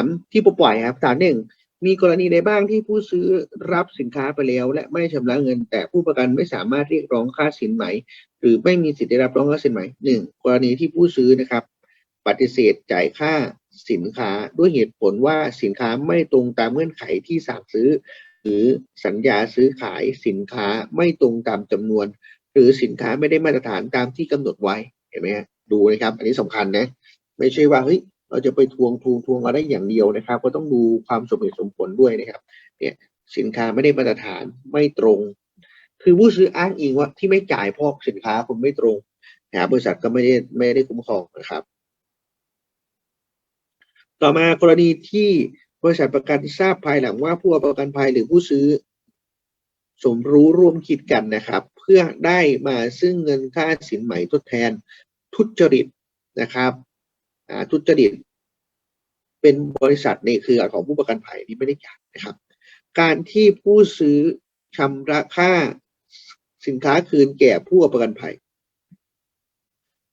ามที่ผู้ปล่อยครับ ถามหนึ่งมีกรณีใดบ้างที่ผู้ซื้อรับสินค้าไปแล้ว และไม่ได้ชำระเงิน แต่ผู้ประกันไม่สามารถเรียกร้องค่าสินไหม หรือไม่มีสิทธิ์ได้รับร้องค่าสินไหมหนึ่งกรณีที่ผู้ซื้อนะครับ ปฏิเสธจ่ายค่าสินค้าด้วยเหตุผลว่าสินค้าไม่ตรงตามเงื่อนไขที่สั่งซื้อ หรือสัญญาซื้อขายสินค้าไม่ตรงตามจำนวน หรือสินค้าไม่ได้มาตรฐานตามที่กำหนดไว้เห็นไหมดูนะครับ อันนี้สำคัญนะไม่ใช่ว่าเฮ้ย เราจะไปทวงทวงทวงอะไรอย่างเดียวนะครับ ก็ต้องดูความสมเหตุสมผลด้วยนะครับเนี่ยสินค้าไม่ได้มาตรฐานไม่ตรง คือผู้ซื้ออ้างอิงว่าที่ไม่จ่ายเพราะสินค้าคุณไม่ตรงนะบริษัทก็ไม่ได้ไม่ได้คุ้มครองนะครับ ต่อมากรณีที่บริษัทประกันทราบภายหลังว่าผู้เอาประกันภัยหรือผู้ซื้อ สมรู้ร่วมคิดกันนะครับ เพื่อได้มาซึ่งเงินค่าสินไหมทดแทนทุจริตนะครับ ทุจริตเป็นบริษัทในเครือของผู้ประกันภัยที่ไม่ได้จ่ายนะครับ การที่ผู้ซื้อชำระค่าสินค้าคืนแก่ผู้ประกันภัย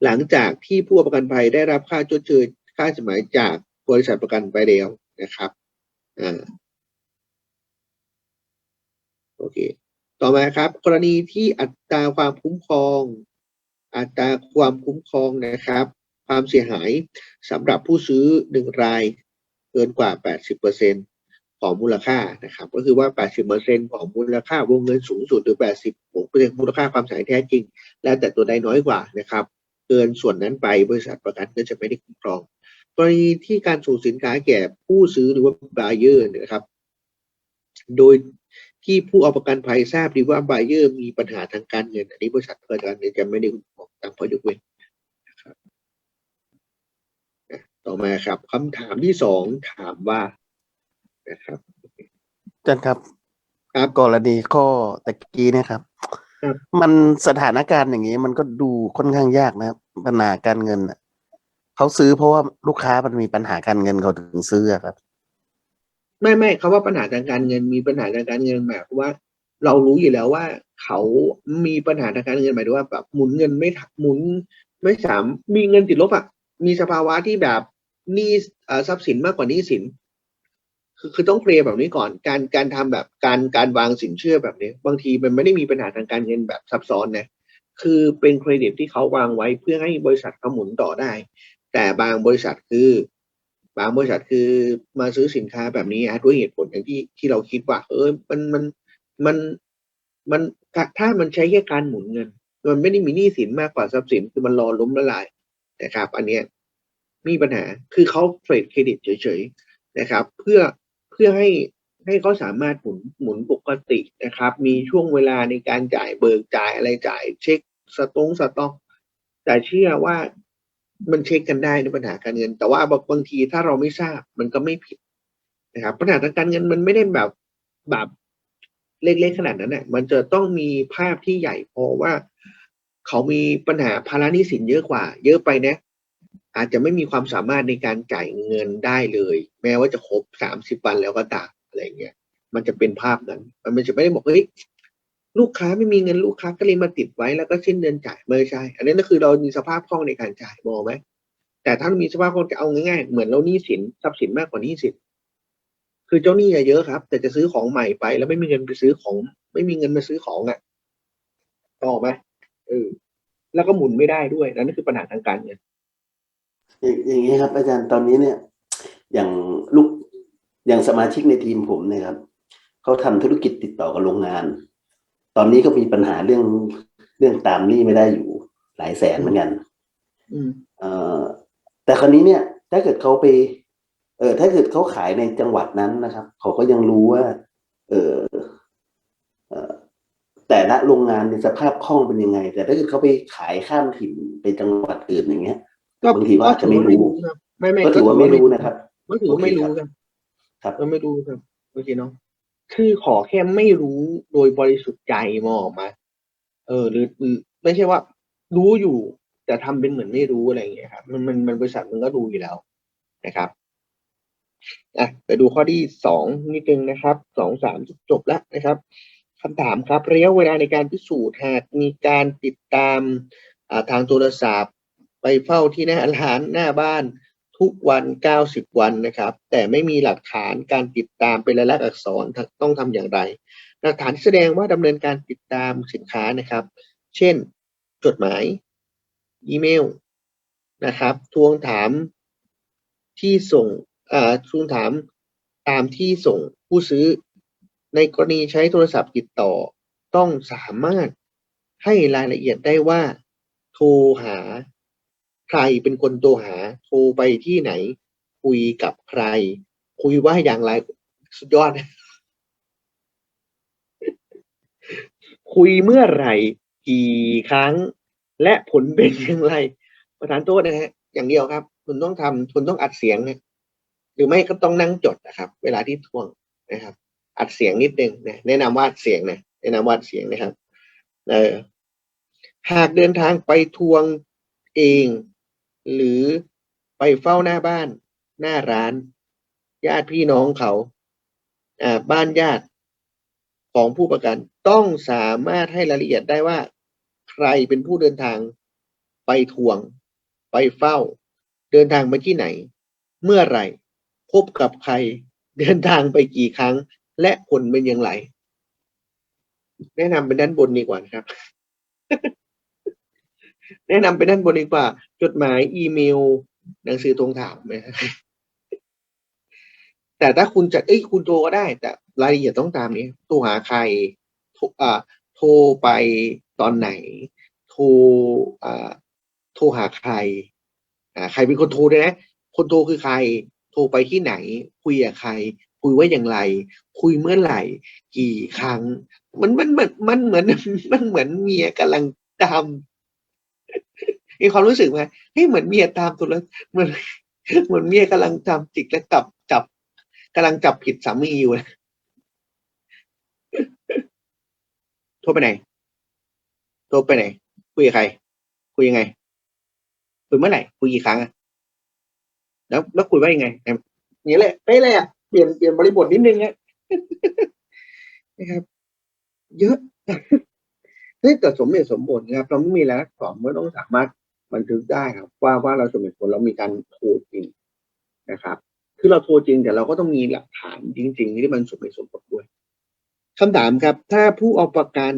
หลังจากที่ผู้ประกันภัยได้รับค่าชดเชยค่าสินไหมจากบริษัทประกันไปแล้วนะครับอ่าโอเค ต่อมาครับ กรณีที่อัตราความคุ้มครอง อัตราความคุ้มครองนะครับ ความเสียหายสำหรับผู้ซื้อหนึ่งรายเกินกว่า 80%ของมูลค่านะครับก็คือว่า 80%ของมูลค่าวงเงินสูงสุดหรือ 80%มูลค่าความเสียหายแท้จริง แล้วแต่ตัวใดน้อยกว่านะครับเกินส่วนนั้นไปบริษัทประกันก็จะไม่ได้คุ้มครองกรณีที่การส่งสินค้าแก่ผู้ซื้อหรือว่า buyer นะครับ โดยที่ผู้เอาประกันภัยทราบดีว่า buyer มีปัญหาทางการเงิน อันนี้บริษัทประกันเงินจะไม่ได้คุ้มครองตามข้อยกเว้นนะครับอะ ต่อมาครับคำถามที่สองถามว่านะครับอาจารย์ครับครับกรณีข้อตะกี้เนี่ยครับ ครับ มันสถานการณ์อย่างนี้มันก็ดูค่อนข้างยากนะครับปัญหาการเงินน่ะเขาซื้อเพราะว่าลูกค้ามันมีปัญหาการเงินเขาถึงซื้ออะครับ ไม่ไม่คำว่าปัญหาทางการเงินมีปัญหาทางการเงินหมายความว่า เรารู้อยู่แล้วว่า เขามีปัญหาทางการเงินหมายถึงว่าแบบหมุนเงินไม่ทันหมุนไม่สามมีเงินติดลบอะมีสภาวะที่แบบห นี่ทรัพย์สินมากกว่านี้สิน คือคือต้องเคลียร์แบบนี้ก่อน การการทำแบบการการวางสินเชื่อแบบนี้ บางทีมันไม่ได้มีปัญหาทางการเงินแบบซับซ้อนนะคือเป็นเครดิตที่เขาวางไว้เพื่อให้บริษัทเขาหมุนต่อได้ แต่บางบริษัทคือบางบริษัทคือมาซื้อสินค้าแบบนี้อะด้วยเหตุผลอย่างที่ที่เราคิดว่า เออมันมันมันมันถ้ามันใช้แค่การหมุนเงิน มันไม่ได้มีหนี้สินมากกว่าทรัพย์สินคือมันรอล้มละลายนะครับ อันเนี้ย มีปัญหาคือเขาเทรดเครดิตเฉยๆนะครับ เพื่อเพื่อให้ให้เขาสามารถหมุนหมุนปกตินะครับ มีช่วงเวลาในการจ่ายเบิกจ่ายอะไรจ่าย เช็คสตงสต็อกแต่เชื่อว่ามันเช็คกันได้ในปัญหาการเงิน แต่ว่าบางทีถ้าเราไม่ทราบมันก็ไม่ผิดนะครับ ปัญหาทางการเงินมันไม่ได้แบบแบบเล็กๆขนาดนั้นน่ะมันจะต้องมีภาพที่ใหญ่พอว่า เขามีปัญหาภาระหนี้สินเยอะกว่า เยอะไปนะ อาจจะไม่มีความสามารถในการจ่ายเงินได้เลย แม้ว่าจะครบสามสิบวันแล้วก็ตามอะไรเงี้ยมันจะเป็นภาพนั้น มันจะไม่ได้บอกเฮ้ยลูกค้าไม่มีเงินลูกค้าก็เลยมาติดไว้แล้วก็สิ้นเดือนจ่ายไม่ใช่ อันนี้ก็คือเรามีสภาพคล่องในการจ่ายมองไหมแต่ถ้ามีสภาพคล่องจะเอาง่ายๆ เหมือนเราหนี้สินทรัพย์สินมากกว่าหนี้สินคือเจ้าหนี้เยอะครับ แต่จะซื้อของใหม่ไป แล้วไม่มีเงินไปซื้อของ ไม่มีเงินมาซื้อของอะต่อไหมเออแล้วก็หมุนไม่ได้ด้วยนั่นคือปัญหาทางการเงิน อย่างอย่างนี้ครับ อาจารย์ตอนนี้เนี่ย อย่างลูกอย่างสมาชิกในทีมผมเนี่ยครับเขาทำธุรกิจติดต่อกับโรงงาน ตอนนี้ก็มีปัญหาเรื่องเรื่องตามหนี้ไม่ได้อยู่หลายแสนเหมือนกันอืมเอ่อแต่คราวนี้เนี่ย ถ้าเกิดเขาไป เออถ้าเกิดเขาขายในจังหวัดนั้นนะครับเขาก็ยังรู้ว่า เออเอ่อแต่ละโรงงานในสภาพคล่องเป็นยังไง แต่ถ้าเกิดเขาไปขายข้ามถิ่นไปจังหวัดอื่นอย่างเงี้ย ก็บางทีก็อาจจะไม่รู้ครับไม่ไม่ก็ถือว่าไม่รู้นะครับก็ถือว่าไม่รู้โอเคครับครับก็ไม่รู้ครับโอเคเนาะคือขอแค่ไม่รู้โดยบริสุทธิ์ใจมองออกมา เออ หรือหรือไม่ใช่ว่า รู้อยู่แต่ทำเป็นเหมือนไม่รู้อะไรอย่างเงี้ยครับมันมันมันบริษัทมันก็รู้อยู่แล้วนะครับอะไปดูข้อที่สองนิดนึงนะครับสองสามจบแล้วนะครับคำถามครับระยะเวลาในการพิสูจน์หากมีการติดตามอ่าทางโทรศัพท์ ไปเฝ้าที่หน้าร้านหน้าบ้านทุกวันเก้าสิบวันนะครับ แต่ไม่มีหลักฐานการติดตามเป็นลายลักษณ์อักษรต้องทำอย่างไร หลักฐานที่แสดงว่าดำเนินการติดตามสินค้านะครับ เช่น จดหมาย อีเมลนะครับ ทวงถามที่ส่งอ่าทวงถามตามที่ส่งผู้ซื้อ ในกรณีใช้โทรศัพท์ติดต่อ ต้องสามารถให้รายละเอียดได้ว่า โทรหา ใครเป็นคนโทรหาโทรไปที่ไหน คุยกับใคร คุยว่าอย่างไรสุดยอด คุยเมื่อไหร่กี่ครั้ง และผลเป็นอย่างไร ประธานโทษนะฮะอย่างเดียวครับ คุณต้องทำคุณต้องอัดเสียงนะหรือไม่ก็ต้องนั่งจดนะครับ เวลาที่ทวงนะครับ อัดเสียงนิดนึงนะแนะนำว่าอัดเสียงนะแนะนำว่าอัดเสียงนะครับ เออหากเดินทางไปทวงเอง หรือไปเฝ้าหน้าบ้านหน้าร้าน ญาติพี่น้องเขาอ่าบ้านญาติของผู้ประกันต้องสามารถให้รายละเอียดได้ว่า ใครเป็นผู้เดินทาง ไปทวง ไปเฝ้า เดินทางไปที่ไหน เมื่อไหร่พบกับใคร เดินทางไปกี่ครั้ง และผลเป็นอย่างไร แนะนำเป็นด้านบนดีกว่านะครับ แนะนำเป็นด้านบนดีกว่า จดหมายอีเมล หนังสือทวงถามนะแต่ถ้าคุณจะเอ้ยคุณโทรก็ได้ แต่รายละเอียดต้องตามนี้โทรหาใครโทรอ่าโทรไปตอนไหน โทรอ่าโทรหาใครอ่าใครเป็นคนโทรด้วยนะ คนโทรคือใคร โทรไปที่ไหน คุยกับใคร คุยว่าอย่างไร คุยเมื่อไหร่ กี่ครั้ง มันมันมือนมันเหมือนมันเหมือนเมียกำลังตาม มีความรู้สึกไหมเฮ้ยเหมือนเมียตามตัวแล้วเหมือนเหมือนเมียกำลังตามจิกแล้วจับจับกำลังจับผิดสามีอยู่นะโทรไปไหนโทรไปไหน คุยกับใคร คุยยังไง คุยเมื่อไหร่ คุยกี่ครั้งอะแล้วแล้วคุยว่ายังไงอย่างนี้แหละไปะเลยอะเปลี่ยนเปลี่ยนบริบทนิดนึงอะนะครับ เยอะเฮ้ยแต่สมเหตุสมผลนะครับ เราไม่มีแล้วสองไม่ต้องสามารถ บันทึกได้ครับ ว่าว่าเราสมเหตุผลเรามีการโทรจริงนะครับ คือเราโทรจริงแต่เราก็ต้องมีหลักฐานจริง ๆ ที่มันสมเหตุสมผลด้วยคำถามครับ ถ้าผู้เอาประกัน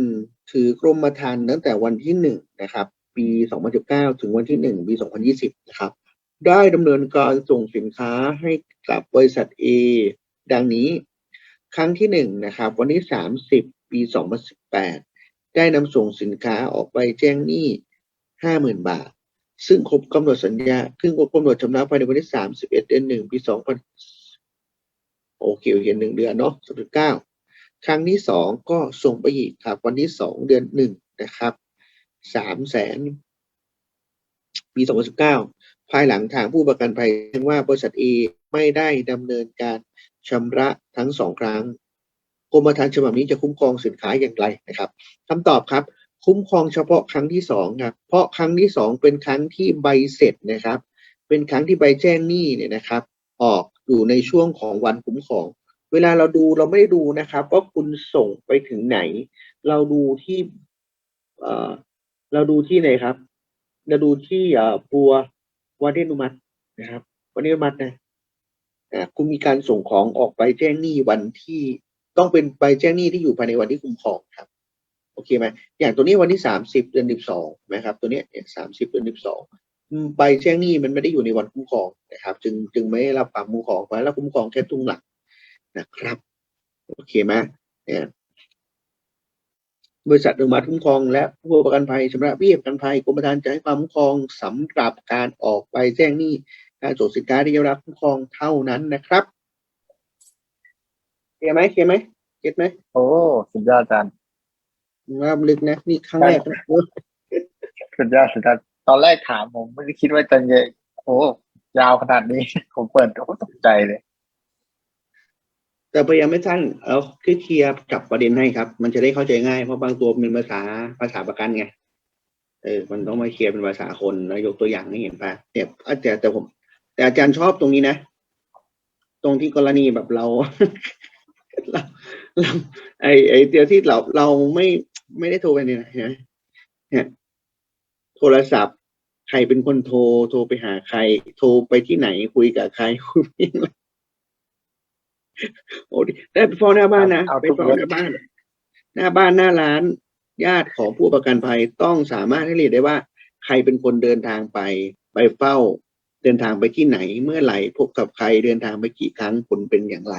ถือกรมธรรม์ตั้งแต่วันที่หนึ่งนะครับ ปี 2019 ถึงวันที่หนึ่งปี 2020 นะครับ ได้ดำเนินการส่งสินค้าให้กับบริษัท A ดังนี้ ครั้งที่หนึ่งนะครับ วันที่ 30 ปี 2018 ได้นำส่งสินค้าออกไปแจ้งหนี้ 50,000 บาท ซึ่งครบกำหนดสัญญาซึ่งครบกำหนดชำระภายในวันที่31เดือน1ปี2000โอเคโอเคหนึ่งเดือนเนาะ39ครั้งที่สองก็ส่งไปอีกครับ วันที่2เดือน1นะครับ3แสนปี2019ภายหลังทางผู้ประกันภัยแจ้งว่าบริษัท A ไม่ได้ดำเนินการชำระทั้งสองครั้งกรมธรรม์ฉบับนี้จะคุ้มครองสินค้าอย่างไรนะครับคำตอบครับ คุ้มครองเฉพาะครั้งที่สองครับ เพราะครั้งที่สองเป็นครั้งที่ใบเสร็จนะครับ เป็นครั้งที่ใบแจ้งหนี้เนี่ยนะครับ ออกอยู่ในช่วงของวันคุ้มครอง เวลาเราดูเราไม่ได้ดูนะครับว่าคุณส่งไปถึงไหน เราดูที่เอ่อเราดูที่ไหนครับ เราดูที่เอ่อปัววันที่อนุมัตินะครับวันที่อนุมัตินะอ่าคุณมีการส่งของออกไปแจ้งหนี้วันที่ต้องเป็นใบแจ้งหนี้ที่อยู่ภายในวันที่คุ้มครองครับ อเคไหมอย่างตัวนี้วันที่สามสิบเดือนสิบสองนะครับ ตัวนี้สามสิบเดือนสิบสองใบแจ้งหนี้มันไม่ได้อยู่ในวันคุ้มครองนะครับ จึงจึงไม่ได้รับความคุ้มครองเพราะแล้วคุ้มครองแค่ตุ้งหลักนะครับโอเคไหมเนี่ยบริษัทอนุมัติคุ้มครอง และผู้ประกันภัยชำระเบี้ยประกันภัยกรมธรรม์จะให้ความคุ้มครองสำหรับการออกใบแจ้งหนี้การส่งสินค้าที่ได้รับคุ้มครองเท่านั้นนะครับเคลียร์ไหมเคลียร์ไหมเก็ตไหมโอ้สุดยอดอาจารย์ ว่าลึกนะนี่ครั้งแรกนะสุดยอดสุดยอดตอนแรกถามผมไม่ได้คิดว่าจะเยอะโอ้ยาวขนาดนี้ ผมเปิดโอ้ตกใจเลย แต่พยายามไม่สั้นเอาคือเคลียร์จับประเด็นให้ครับ มันจะได้เข้าใจง่ายเพราะบางตัวเป็นภาษาภาษาประกันไงเออ มันต้องมาเคลียร์เป็นภาษาคนแล้วยกตัวอย่างให้เห็นปะเนี่ยแต่แต่ผม แต่อาจารย์ชอบตรงนี้นะ ตรงที่กรณีแบบเราเราเราไอไอเดียวที่เราเราไม่ ไม่ได้โทรไปเนี่ยนะเนี่ยโทรศัพท์ ใครเป็นคนโทร โทรไปหาใคร โทรไปที่ไหนคุยกับใครคุยกับอะไรโอ้ดิได้ไปฟ้องหน้าบ้านนะเอาไปทุกฟ้องเรื่องหน้าบ้าน หน้าบ้านหน้าร้าน ญาติของผู้ประกันภัยต้องสามารถให้เรียนได้ว่า ใครเป็นคนเดินทางไป ไปเฝ้า เดินทางไปที่ไหน เมื่อไหร่พบกับใครเดินทางไปกี่ครั้งผลเป็นอย่างไร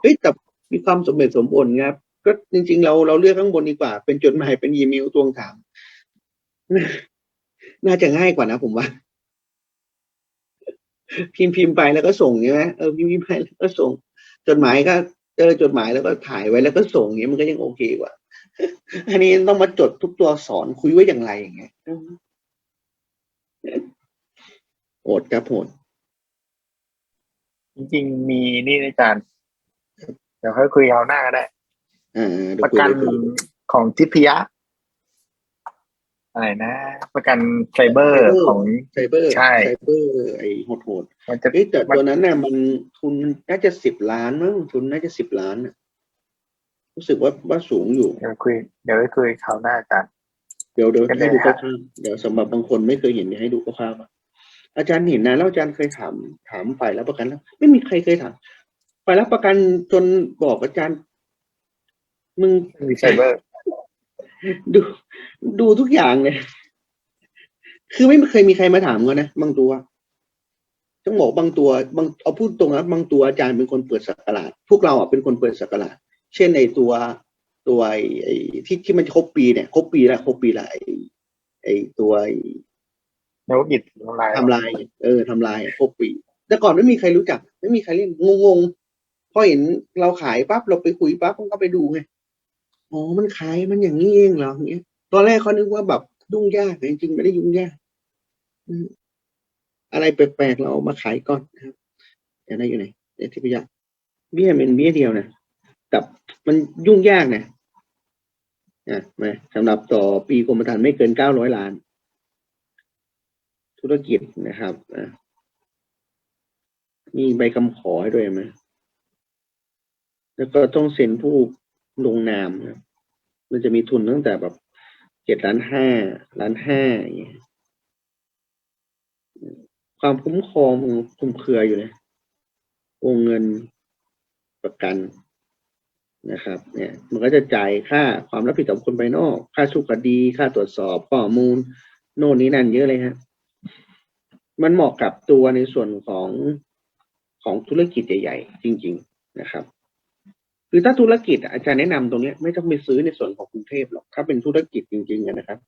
เฮ้ยแต่ มีความสมเหตุสมผลครับ ก็จริง ๆ เราเราเลือกข้างบนดีกว่า เป็นจดหมายเป็นอีเมลทวงถาม น่าจะง่ายกว่านะผมว่า พิมพ์พิมพ์ไปแล้วก็ส่งใช่ไหมเออพิมพ์พิมพ์ไปแล้วก็ส่ง จดหมายก็เจอจดหมายแล้วก็ถ่ายไว้แล้วก็ส่งอย่างเงี้ยมันก็ยังโอเคกว่า อันนี้ต้องมาจดทุกตัวอักษรคุยไว้อย่างไรอย่างเงี้ยโหดครับโหดจริงๆมีนี่นะอาจารย์เดี๋ยวค่อยคุยเอาหน้าก็ได้อ่าเดี๋ยปวระคุยกันเดี๋ยวคุยของทิพยะอะไรนะ ประกันไซเบอร์ของไซเบอร์ใช่ไซเบอร์ไอ้โหดโหดมันจะๆเฮ้ยแต่ตัวนั้นน่ะมันทุนน่าจะสิบล้านมั้งทุนน่าจะสิบล้านน่ะรู้สึกว่าว่าสูงอยู่ เดี๋ยวคุย เดี๋ยวไปคุยคราวหน้าอาจารย์เดี๋ยวเดี๋ยวกันให้ดูเลยคฮะร่าวๆเดี๋ยวสำหรับบางคนไม่เคยเห็นเดี๋ยวให้ดูคร่าวๆก่อนอาจารย์เห็นนะแล้วอาจารย์เคยถามถามฝ่ายรับประกันแล้ว ไม่มีใครเคยถาม ฝ่ายรับประกันจนบอกอาจารย์ มึงมีไซเบอร์ดู ดูทุกอย่างเลย คือไม่เคยมีใครมาถามเขานะบางตัวต้องบอกบางตัวบางเอาพูดตรงนะบางตัวอาจารย์เป็นคนเปิดสักราชพวกเราอะเป็นคนเปิดสักราชเช่นในตัวตัวไอ้ไอ้ที่ที่มันครบปีเนี่ยครบปีละครบปีละไอ้ไอ้ตัวไอ้นวกิจทำลายทำลาย เออทำลายครบปี แต่ก่อนไม่มีใครรู้จัก ไม่มีใครเล่นงงๆ พอเห็นเราขายปั๊บเราไปคุยปั๊บมันก็ไปดูไงอ๋อมันขายมันอย่างนี้เองเหรออย่างเงี้ยตอนแรกเขานึกว่าแบบยุ่งยากแต่จริงๆไม่ได้ยุ่งยากอืมอะไรแปลกๆเราเอามาขายก่อนครับอย่าได้อยู่ไหนเดี๋ยวทิพยะเบี้ยเป็นเบี้ยเดียวนะแต่มันยุ่งยากนะอะมาสำหรับต่อปีกรมธรรม์ไม่เกินเก้าร้อยล้าน ธุรกิจนะครับอะมีใบคำขอให้ด้วยไหม แล้วก็ต้องเซ็นผู้ลงนามนะมันจะมีทุนตั้งแต่แบบเจ็ดล้านห้าล้านห้าอย่างเงี้ยความคุ้มครองคลุมเครืออยู่นะวงเงินประกันนะครับ เนี่ย มันก็จะจ่ายค่าความรับผิดต่อคนภายนอก ค่าสู้คดี ค่าตรวจสอบข้อมูล โน่นนี้นั่นเยอะเลยฮะมันเหมาะกับตัวในส่วนของของธุรกิจใหญ่ ๆ จริง ๆ นะครับ คือถ้าธุรกิจอาจารย์แนะนำตรงนี้ไม่ต้องไปซื้อในส่วนของกรุงเทพหรอกถ้าเป็นธุรกิจจริงๆนะครับ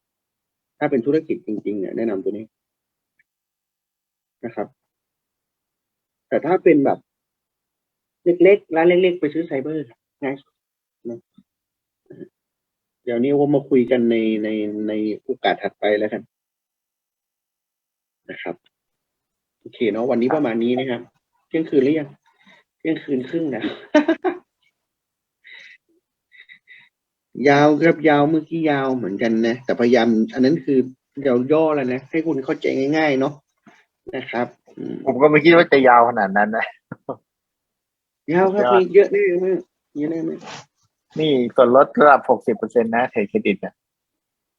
ถ้าเป็นธุรกิจจริงๆเนี่ยแนะนำตัวนี้นะครับ แต่ถ้าเป็นแบบ เล็กๆร้านเล็ก ๆ ไปซื้อไซเบอร์ง่ายสุดนะเดี๋ยวนี้ว่ามาคุยกันในในในโอกาสถัดไปแล้วกันนะครับโอเคเนาะวันนี้ประมาณนี้นะครับเที่ยงคืนหรือยังเที่ยงคืนครึ่งนะ ยาวครับยาวเมื่อกี้ยาวเหมือนกันนะ แต่พยายามอันนั้นคือเราย่อแล้วนะให้คุณเข้าใจง่าย ๆ เนาะนะครับอืมผมก็ไม่คิดว่าจะยาวขนาดนั้นนะยาวครับยอดมีเยอะแน่มากเยอะแน่มากนี่ส่วนลดระดับหกสิบเปอร์เซ็นต์นะเทรดเครดิตนะ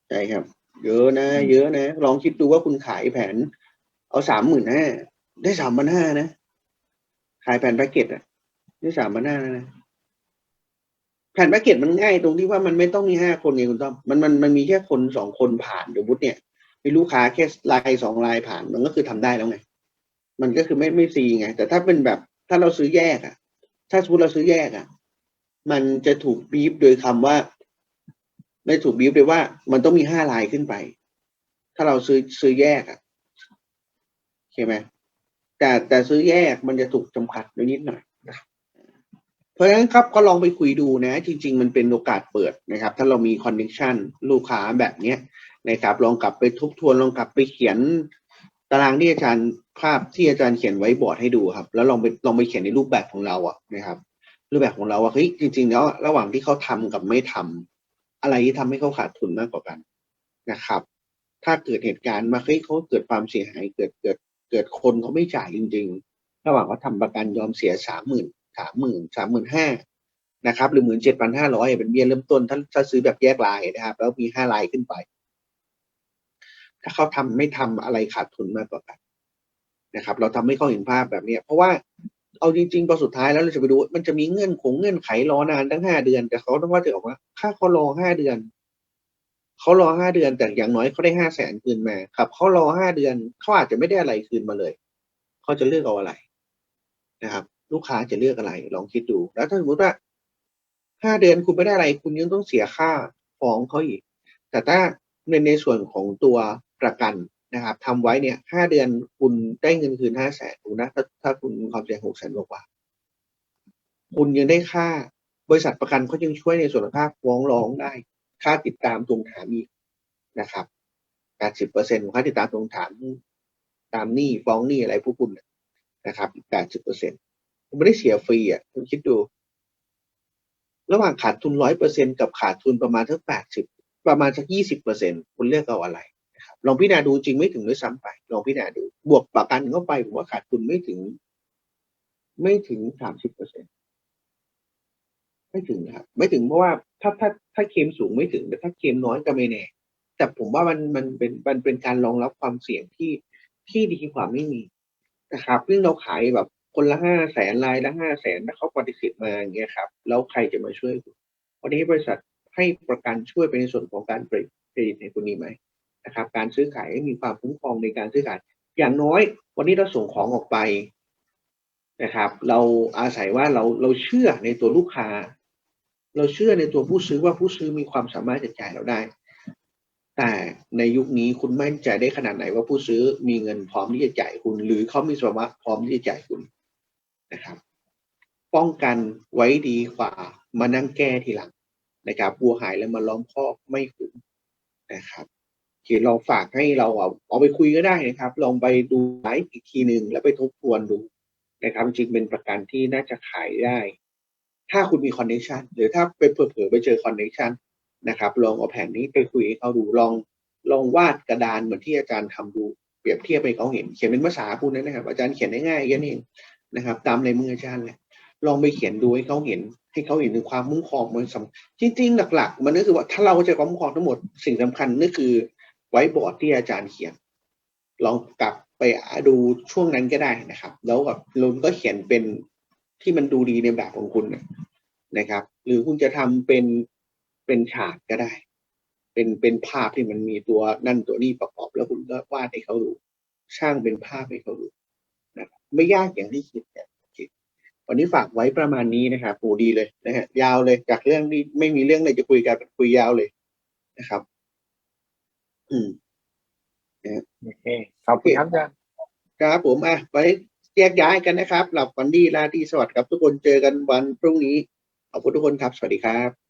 ใช่ครับ เยอะนะ เยอะนะ ลองคิดดูว่าคุณขายแผน เอาสามหมื่นห้าได้สามพันห้านะ ขายแผนแพ็กเกจอะได้สามพันห้านะ แผนแพ็กเกจมันง่ายตรงที่ว่ามันไม่ต้องมีห้าคนไงคุณต้อมมันมันมันมีแค่คนสองคนผ่านเดี๋ยววุฒิเนี่ยมีลูกค้าแค่ลายสองลายผ่านมันก็คือทำได้แล้วไง มันก็คือไม่ไม่ซีไง แต่ถ้าเป็นแบบถ้าเราซื้อแยกอะถ้าสมมติเราซื้อแยกอะมันจะถูกบีบโดยคำว่า ไม่ถูกบีบโดยว่า มันต้องมีห้าลายขึ้นไป ถ้าเราซื้อซื้อแยกอะใช่ไหมแต่แต่ซื้อแยกมันจะถูกจำกัดโดนิดหน่อย เพราะฉะนั้นครับก็ลองไปคุยดูนะ จริง ๆ มันเป็นโอกาสเปิดนะครับ ถ้าเรามีคอนเนคชันลูกค้าแบบเนี้ยนะครับลองกลับไปทบทวนลองกลับไปเขียน ตารางที่อาจารย์ภาพที่อาจารย์เขียนไว้บอร์ดให้ดูครับ แล้วลองไปลองไปเขียนในรูปแบบของเราอะนะครับ รูปแบบของเราว่าเฮ้ยจริง ๆ แล้วระหว่างที่เขาทำกับไม่ทำอะไรที่ทำให้เขาขาดทุนมากกว่ากันนะครับ ถ้าเกิดเหตุการณ์มาเฮ้ยเขาเกิดความเสียหายเกิดเกิดเกิดคนเขาไม่จ่ายจริง ๆ ระหว่างเขาทำประกันยอมเสียสามหมื่น สามหมื่นสามหมื่นห้านะครับหรือหมื่นเจ็ดพันห้าร้อยเป็นเบี้ยเริ่มต้นถ้าถ้าซื้อแบบแยกลายนะครับ แล้วมีห้าลายขึ้นไป ถ้าเขาทำไม่ทำอะไรขาดทุนมากกว่ากันนะครับ เราทำให้เขาเห็นภาพแบบเนี้ยเพราะว่าเอาจริงๆพอสุดท้ายแล้วเราจะไปดูมันจะมีเงื่อนคงเงื่อนไขรอนานตั้งห้าเดือน แต่เขาต้องว่าจะออกว่าค่าเขารอห้าเดือนเขารอห้าเดือนแต่อย่างน้อยเขาได้ห้าแสนคืนมาครับเขารอห้าเดือนเขาอาจจะไม่ได้อะไรคืนมาเลยเขาจะเลือกเอาอะไรนะครับ ลูกค้าจะเลือกอะไร ลองคิดดู แล้วถ้าสมมติว่าห้าเดือนคุณไม่ได้อะไร คุณยังต้องเสียค่าฟ้องเขาอีก แต่ถ้าในในส่วนของตัวประกันนะครับทำไว้เนี่ยห้าเดือนคุณได้เงินคืนห้าแสนถูกนะถ้าถ้าคุณความเสี่ยงหกแสนกว่า คุณยังได้ค่าบริษัทประกันเขายังช่วยในส่วนของค่าฟ้องร้องได้ ค่าติดตามทวงถามอีกนะครับแปดสิบเปอร์เซ็นต์ของค่าติดตามทวงถามตามหนี้ฟ้องหนี้อะไรพวกคุณนะครับอีกแปดสิบเปอร์เซ็นต์ ไม่ได้เสียฟรีอะคุณคิดดู ระหว่างขาดทุนร้อยเปอร์เซ็นกับขาดทุนประมาณทั้งแปดสิบประมาณสักยี่สิบเปอร์เซ็นคุณเลือกเอาอะไรนะครับลองพิจารณาดูจริงไม่ถึงด้วยซ้ำไป ลองพิจารณาดู บวกประกันเข้าไปผมว่าขาดทุนไม่ถึง ไม่ถึงสามสิบเปอร์เซ็นไม่ถึงครับ ไม่ถึงเพราะว่าถ้าถ้าถ้าเคลมสูงไม่ถึงแต่ถ้าเคลมน้อยก็ไม่แน่ แต่ผมว่ามันมันเป็นมันเป็นการรองรับความเสี่ยงที่ที่ดีกว่าไม่มีนะครับซึ่องเราขายแบบ คนละห้าแสนรายละห้าแสนแล้วเขาปฏิเสธมาอย่างเงี้ยครับแล้วใครจะมาช่วยคุณวันนี้บริษัทให้ประกันช่วยไปในส่วนของการเครดิตในคุณนี้ไหมนะครับ การซื้อขายมีความคุ้มครองในการซื้อขาย อย่างน้อย วันนี้เราส่งของออกไปนะครับ เราอาศัยว่าเราเราเชื่อในตัวลูกค้า เราเชื่อในตัวผู้ซื้อว่าผู้ซื้อมีความสามารถจะจ่ายเราได้ แต่ในยุคนี้คุณมั่นใจได้ขนาดไหนว่าผู้ซื้อมีเงินพร้อมที่จะจ่ายคุณ หรือเขามีสภาวะพร้อมที่จะจ่ายคุณ นะครับ ป้องกันไว้ดีกว่ามานั่งแก้ทีหลังนะครับบัวหายแล้วมาล้อมคอกไม่คุ้มนะครับเขียนลองฝากให้เราเอาเอาไปคุยก็ได้นะครับ ลองไปดูไลฟ์อีกทีหนึ่งแล้วไปทบทวนดูนะครับจริงเป็นประกันที่น่าจะขายได้ ถ้าคุณมีคอนเนคชันหรือถ้าไปเผลอๆไปเจอคอนเนคชันนะครับ ลองเอาแผนนี้ไปคุยให้เขาดูลองลองวาดกระดานเหมือนที่อาจารย์ทำดูเปรียบเทียบให้เขาเห็น เขียนเป็นภาษาคุณนะครับอาจารย์เขียนได้ง่ายแค่นี้เอง นะครับ ตามในมืออาจารย์แหละลองไปเขียนดูให้เขาเห็น ให้เขาเห็นถึงความมุ่งครองมันสำจริง ๆ หลัก ๆ มันก็คือว่าถ้าเราเข้าใจความมุ่งครองทั้งหมดสิ่งสำคัญนั่นคือไว้บอร์ดที่อาจารย์เขียน ลองกลับไปดูช่วงนั้นก็ได้นะครับ แล้วแบบลุนก็เขียนเป็นที่มันดูดีในแบบของคุณนะครับ หรือคุณจะทำเป็นเป็นฉากก็ได้ เป็นเป็นภาพที่มันมีตัวนั่นตัวนี้ประกอบ แล้วคุณก็วาดให้เขาดู ช่างเป็นภาพให้เขาดู นะครับไม่ยากอย่างที่คิดเนี่ยโอเควันนี้ฝากไว้ประมาณนี้นะครับปูดีเลยนะฮะยาวเลยจากเรื่องที่ไม่มีเรื่องอะไรจะคุยกันคุยยาวเลยนะครับ อืมโอเคขอบคุณครับอาจารย์ครับผมอะไปแยกย้ายกันนะครับ หลับฝันดีราตรีสวัสดิ์ครับทุกคนเจอกันวันพรุ่งนี้ขอบคุณทุกคนครับ สวัสดีครับ